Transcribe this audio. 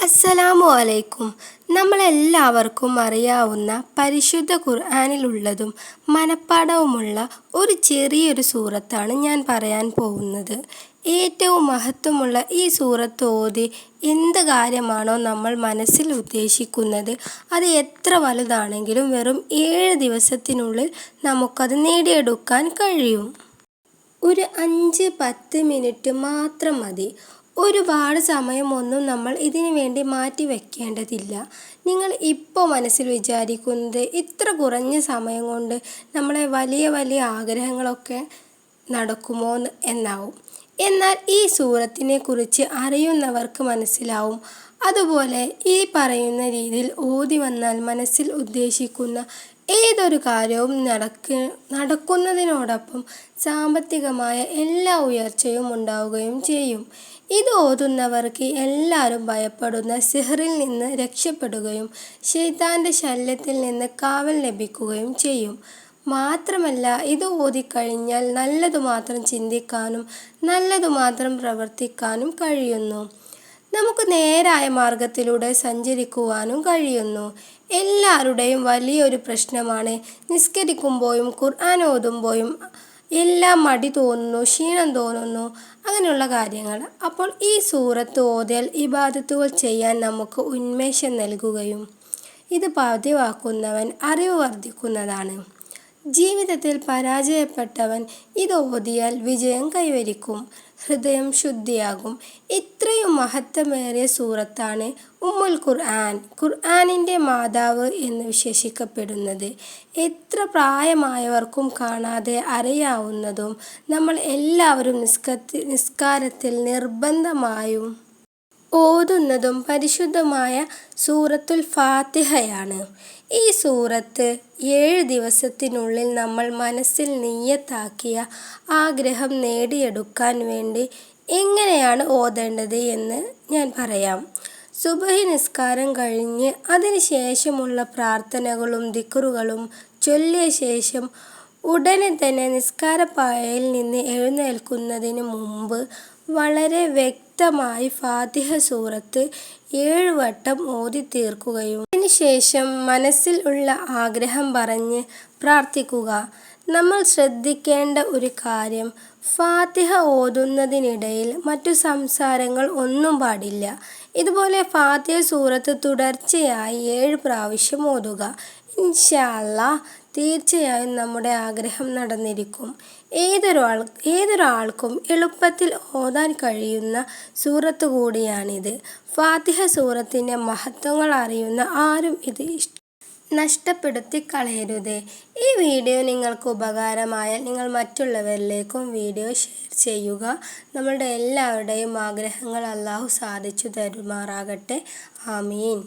അസ്സലാമു അലൈക്കും നമ്മളെല്ലാവർക്കും അറിയാവുന്ന പരിശുദ്ധ ഖുർആാനിലുള്ളതും മനപ്പാടവുമുള്ള ഒരു ചെറിയൊരു സൂറത്താണ് ഞാൻ പറയാൻ പോകുന്നത്. ഏറ്റവും മഹത്വമുള്ള ഈ സൂറത്ത് ഓതി എന്ത് കാര്യമാണോ നമ്മൾ മനസ്സിൽ ഉദ്ദേശിക്കുന്നത് അത് എത്ര വലുതാണെങ്കിലും വെറും ഏഴ് ദിവസത്തിനുള്ളിൽ നമുക്കത് നേടിയെടുക്കാൻ കഴിയും. ഒരു അഞ്ച് പത്ത് മിനിറ്റ് മാത്രം മതി. ഒരുപാട് സമയമൊന്നും നമ്മൾ ഇതിനു വേണ്ടി മാറ്റി വയ്ക്കേണ്ടതില്ല നിങ്ങൾ ഇപ്പോൾ മനസ്സിൽ വിചാരിക്കുന്നത് ഇത്ര കുറഞ്ഞ സമയം കൊണ്ട് നമ്മളെ വലിയ വലിയ ആഗ്രഹങ്ങളൊക്കെ നടക്കുമോ എന്നാവും. എന്നാൽ ഈ സൂറത്തിനെ കുറിച്ച് അറിയുന്നവർക്ക് മനസ്സിലാവും. അതുപോലെ ഈ പറയുന്ന രീതിയിൽ ഓതി വന്നാൽ മനസ്സിൽ ഉദ്ദേശിക്കുന്ന ഏതൊരു കാര്യവും നടക്ക് നടക്കുന്നതിനോടൊപ്പം സാമ്പത്തികമായ എല്ലാ ഉയർച്ചയും ഉണ്ടാവുകയും ചെയ്യും. ഇത് ഓതുന്നവർക്ക് എല്ലാവരും ഭയപ്പെടുന്ന സിഹറിൽ നിന്ന് രക്ഷപ്പെടുകയും ഷെയ്ത്താന്റെ ശല്യത്തിൽ നിന്ന് കാവൽ ലഭിക്കുകയും ചെയ്യും. മാത്രമല്ല ഇത് ഓതിക്കഴിഞ്ഞാൽ നല്ലതു മാത്രം ചിന്തിക്കാനും നല്ലതു മാത്രം പ്രവർത്തിക്കാനും കഴിയുന്നു. നമുക്ക് നേരായ മാർഗത്തിലൂടെ സഞ്ചരിക്കുവാനും കഴിയുന്നു. എല്ലാവരുടെയും വലിയൊരു പ്രശ്നമാണ് നിസ്കരിക്കുമ്പോഴും ഖുർആൻ ഓതുമ്പോഴും എല്ലാം മടി തോന്നുന്നു ക്ഷീണം തോന്നുന്നു. അങ്ങനെയുള്ള കാര്യങ്ങൾ. അപ്പോൾ ഈ സൂറത്ത് ഓതിയാൽ ഇബാദത്തുകൾ ചെയ്യാൻ നമുക്ക് ഉന്മേഷം നൽകുകയും ഇത് പതിവാക്കുന്നവൻ അറിവ് വർദ്ധിക്കുന്നതാണ്. ജീവിതത്തിൽ പരാജയപ്പെട്ടവൻ ഇത് ഓതിയാൽ വിജയം കൈവരിക്കും. ഹൃദയം ശുദ്ധിയാകും. ഇത്രയും മഹത്വമേറിയ സൂറത്താണ് ഉമ്മുൽ ഖുർആൻ. ഖുർആാനിന്റെ മാതാവ് എന്ന് വിശേഷിക്കപ്പെടുന്നത്. എത്ര പ്രായമായവർക്കും കാണാതെ അറിയാവുന്നതും നമ്മൾ എല്ലാവരും നിസ്കത്തി നിസ്കാരത്തിൽ നിർബന്ധമായും ഓതുന്നതും പരിശുദ്ധമായ സൂറത്തുൽ ഫാത്തിഹയാണ്. ഈ സൂറത്ത് ഏഴ് ദിവസത്തിനുള്ളിൽ നമ്മൾ മനസ്സിൽ നീയത്താക്കിയ ആഗ്രഹം നേടിയെടുക്കാൻ വേണ്ടി എങ്ങനെയാണ് ഓതേണ്ടത് എന്ന് ഞാൻ പറയാം. സുബഹി നിസ്കാരം കഴിഞ്ഞ് അതിന് ശേഷമുള്ള പ്രാർത്ഥനകളും ദിക്റുകളും ചൊല്ലിയ ശേഷം ഉടനെ തന്നെ നിസ്കാരപ്പായയിൽ നിന്ന് എഴുന്നേൽക്കുന്നതിന് മുമ്പ് വളരെ വ്യക്തമായി ഫാത്തിഹ സൂറത്ത് ഏഴ് വട്ടം ഓതി തീർക്കുകയും അതിനുശേഷം മനസ്സിൽ ഉള്ള ആഗ്രഹം പറഞ്ഞ് പ്രാർത്ഥിക്കുക. നമ്മൾ ശ്രദ്ധിക്കേണ്ട ഒരു കാര്യം ഫാത്തിഹ ഓതുന്നതിനിടയിൽ മറ്റു സംസാരങ്ങൾ ഒന്നും പാടില്ല. ഇതുപോലെ ഫാത്തിയ സൂറത്ത് തുടർച്ചയായി ഏഴ് പ്രാവശ്യം ഓതുക. ഇൻഷാല്ല തീർച്ചയായും നമ്മുടെ ആഗ്രഹം നടന്നിരിക്കും. ഏതൊരാൾ ഏതൊരാൾക്കും എളുപ്പത്തിൽ ഓതാൻ കഴിയുന്ന സൂറത്ത് കൂടിയാണിത്. ഫാത്തിഹ സൂറത്തിന്റെ മഹത്വങ്ങൾ അറിയുന്ന ആരും ഇത് നഷ്ടപ്പെടുത്തി കളയരുത് ഈ വീഡിയോ നിങ്ങൾക്ക് ഉപകാരമായാൽ നിങ്ങൾ മറ്റുള്ളവരിലേക്കും വീഡിയോ ഷെയർ ചെയ്യുക. നമ്മളുടെ എല്ലാവരുടെയും ആഗ്രഹങ്ങൾ അള്ളാഹു സാധിച്ചു തരുമാറാകട്ടെ. ആമീൻ.